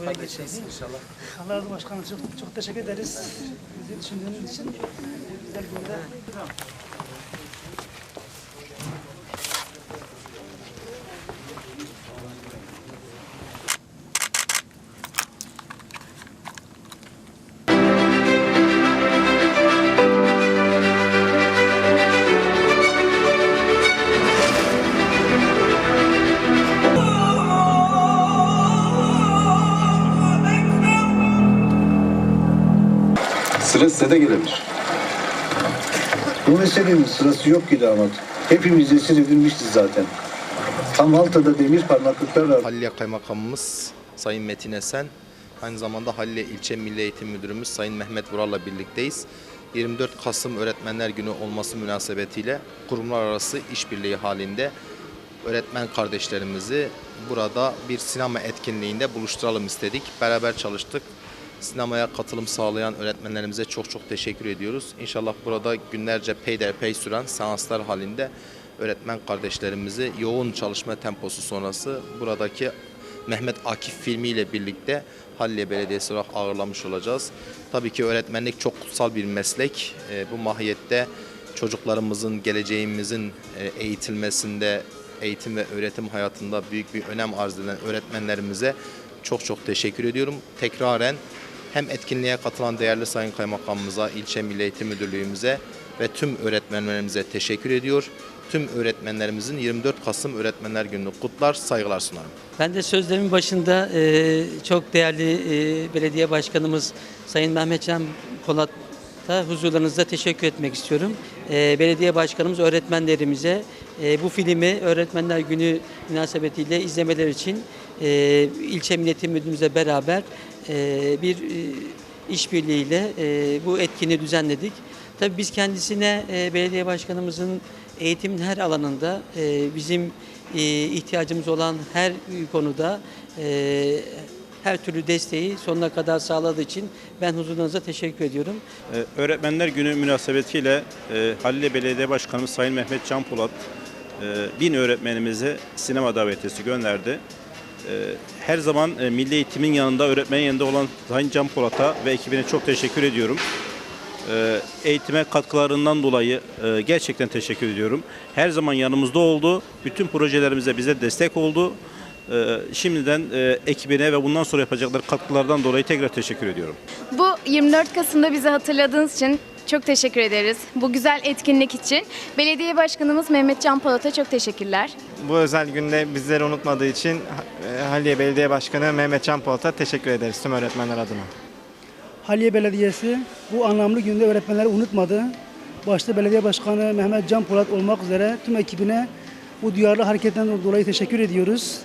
Buraya geçeceğiz inşallah. Allah razı başkanım çok, çok teşekkür ederiz. Bizi düşündüğünüz için. Güzel günler. Sıra size de gelebilir. Bu meselenin sırası yok ki damat. Hepimiz esir edilmişiz zaten. Tam Malta'da demir parmaklıklarla Halliye Kaymakamımız Sayın Metin Esen, aynı zamanda Halliye İlçe Milli Eğitim Müdürümüz Sayın Mehmet Vural'la birlikteyiz. 24 Kasım Öğretmenler Günü olması münasebetiyle kurumlar arası işbirliği halinde öğretmen kardeşlerimizi burada bir sinema etkinliğinde buluşturalım istedik. Beraber çalıştık. Sinemaya katılım sağlayan öğretmenlerimize çok çok teşekkür ediyoruz. İnşallah burada günlerce peyderpey süren seanslar halinde öğretmen kardeşlerimizi yoğun çalışma temposu sonrası buradaki Mehmet Akif filmiyle birlikte Halliye Belediyesi olarak ağırlamış olacağız. Tabii ki öğretmenlik çok kutsal bir meslek. Ee, bu mahiyette çocuklarımızın, geleceğimizin e, eğitilmesinde, eğitim ve öğretim hayatında büyük bir önem arz eden öğretmenlerimize çok çok teşekkür ediyorum. Tekraren hem etkinliğe katılan değerli Sayın Kaymakamımıza, İlçe Milli Eğitim Müdürlüğümüze ve tüm öğretmenlerimize teşekkür ediyor. Tüm öğretmenlerimizin 24 Kasım Öğretmenler Günü'nü kutlar, saygılar sunarım. Ben de sözlerimin başında e, çok değerli e, belediye başkanımız Sayın Mehmetcan Polat'a huzurlarınızda teşekkür etmek istiyorum. E, belediye başkanımız öğretmenlerimize e, bu filmi Öğretmenler Günü münasebetiyle izlemeler için e, ilçe Milliyetin Müdürümüzle beraber bir e, işbirliğiyle e, bu etkinliği düzenledik. Tabii biz kendisine e, belediye başkanımızın eğitimin her alanında e, bizim e, ihtiyacımız olan her konuda e, her türlü desteği sonuna kadar sağladığı için ben huzurlarınıza teşekkür ediyorum. Öğretmenler Günü münasebetiyle e, Halile Belediye Başkanımız Sayın Mehmet Can Polat e, bin öğretmenimize sinema davetiyesi gönderdi. E, Her zaman e, milli eğitimin yanında, öğretmenin yanında olan Sayın Can Polat'a ve ekibine çok teşekkür ediyorum. E, Eğitime katkılarından dolayı e, gerçekten teşekkür ediyorum. Her zaman yanımızda oldu. Bütün projelerimize bize destek oldu. E, Şimdiden e, ekibine ve bundan sonra yapacakları katkılardan dolayı tekrar teşekkür ediyorum. Bu 24 Kasım'da bizi hatırladığınız için çok teşekkür ederiz. Bu güzel etkinlik için. Belediye Başkanımız Mehmet Can Polat'a çok teşekkürler. Bu özel günde bizleri unutmadığı için e, Halliye Belediye Başkanı Mehmet Can Polat'a teşekkür ederiz tüm öğretmenler adına. Halliye Belediyesi bu anlamlı günde öğretmenleri unutmadı. Başta belediye başkanı Mehmet Can Polat olmak üzere tüm ekibine bu duyarlı hareketten dolayı teşekkür ediyoruz.